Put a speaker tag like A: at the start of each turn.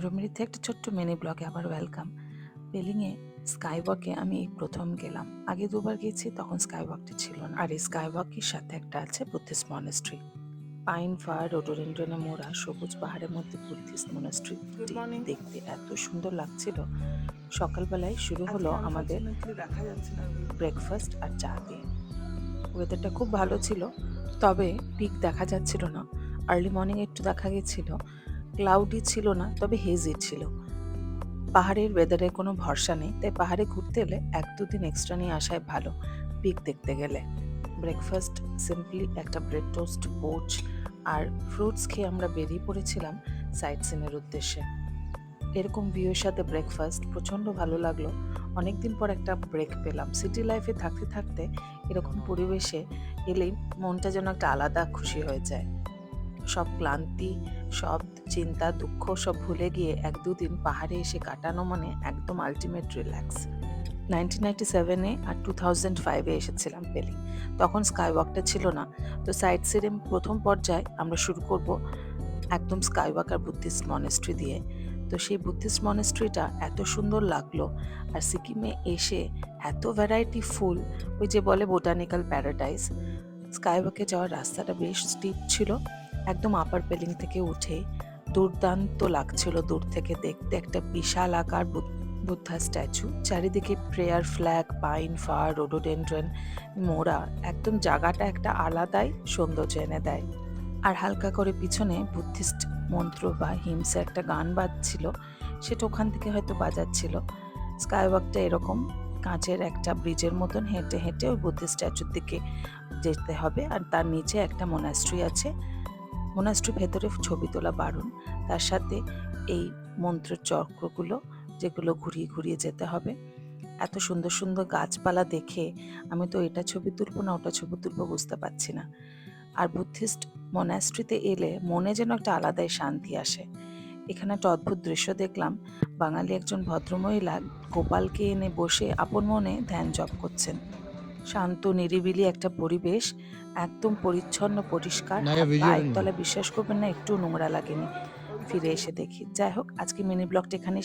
A: রুমেরিতে একটা ছোট্ট মিনি ব্লগে আবার ওয়েলকাম বেলিংয়ে স্কাই ওয়াকে আমি এই প্রথম গেলাম। আগে দুবার গেছি তখন স্কাই ওয়াকটা ছিল না। আর এই স্কাই ওয়াকের সাথে একটা আছে বুদ্ধিস্ট মনেস্ট্রি পাইন ফার রোডোরেন্ডনে মোড়া সবুজ পাহাড়ের মধ্যে বুদ্ধিস্ট মনেস্ট্রি দেখতে এত সুন্দর লাগছিল। সকালবেলায় শুরু হলো আমাদের
B: দেখা যাচ্ছে না।
A: ব্রেকফাস্ট আর চা দিয়ে। ওয়েদারটা খুব ভালো ছিল তবে পিক দেখা যাচ্ছিল না। আর্লি মর্নিং একটু দেখা গেছিল। ক্লাউডি ছিল না, তবে হেজি ছিল। পাহাড়ের ওয়েদারের কোনো ভরসা নেই, তাই পাহাড়ে ঘুরতে এলে এক দুদিন এক্সট্রা নিয়ে আসায় ভালো পিক দেখতে গেলে। ব্রেকফাস্ট সিম্পলি একটা ব্রেড টোস্ট পোচ আর ফ্রুটস খেয়ে আমরা বেরিয়ে পড়েছিলাম সাইট সিনের উদ্দেশ্যে। এরকম ভিউয়ের সাথে ব্রেকফাস্ট প্রচণ্ড ভালো লাগল। অনেকদিন পর একটা ব্রেক পেলাম। সিটি লাইফে থাকতে থাকতে এরকম পরিবেশে এলেই মনটা যেন একটা আলাদা খুশি হয়ে যায়। সব ক্লান্তি, সব চিন্তা, দুঃখ, সব ভুলে গিয়ে এক দুদিন পাহাড়ে এসে কাটানো মানে একদম আলটিমেট রিল্যাক্স নাইনটিন নাইনটি সেভেনে আর টু থাউজেন্ড ফাইভে এসেছিলাম পেলি। তখন স্কাই ওয়াকটা ছিল না। তো সাইড সিরিম প্রথম পর্যায়ে আমরা শুরু করব একদম স্কাই ওয়াক আর বুদ্ধিস্ট মনেস্ট্রি দিয়ে। তো সেই বুদ্ধিস্ট মনেস্ট্রিটা এত সুন্দর লাগল আর সিকিমে এসে এত ভ্যারাইটি ফুল, ওই যে বলে বোটানিক্যাল প্যারাডাইস স্কাইওয়াকে যাওয়ার রাস্তাটা বেশ স্টিপ ছিল। একদম আপার পেলিং থেকে উঠে দুর্দান্ত লাগছিল দূর থেকে দেখতে। একটা বিশাল আকার বুদ্ধ- স্ট্যাচু চারিদিকে prayer flag pine fir rhododendron মোড়া একদম জায়গাটা একটা আলাদাই সৌন্দর্য এনে দেয়। আর হালকা করে পিছনে বুদ্ধিস্ট মন্ত্র বা হিমসে একটা গান বাজছিল। সেটা ওখান থেকে হয়তো বাজাচ্ছিল। স্কাইওয়াকটা এরকম, কাঁচের একটা ব্রিজের মতন হেঁটে হেঁটে ওই বুদ্ধিস্ট স্ট্যাচুর দিকে যেতে হবে। আর তার নিচে একটা মোনাস্ট্রি আছে। মোনাস্ট্রি ভেতরে ছবি তোলা বারণ, তার সাথে এই মন্ত্র চক্রগুলো যেগুলো ঘুরিয়ে ঘুরিয়ে যেতে হবে। এত সুন্দর সুন্দর গাছপালা দেখে আমি তো এটা ছবি তুলবো না, ওটা ছবি তুলবো বুঝতে পারছি না। আর বুদ্ধিস্ট মোনাস্ট্রিতে এলে মনে যেন একটা আলাদাই শান্তি আসে। এখানে একটা অদ্ভুত দৃশ্য দেখলাম, বাঙালি একজন ভদ্রমহিলা গোপালকে এনে বসে আপন মনে ধ্যান জপ করছেন। শান্ত নিরিবিলি একটা পরিবেশ একদম পরিচ্ছন্ন পরিষ্কার। পায়ের। বিশ্বাস করবেন না একটু নোংরা লাগেনি। ফিরে এসে দেখি। যাই হোক আজকে মিনি ব্লগটা এখানে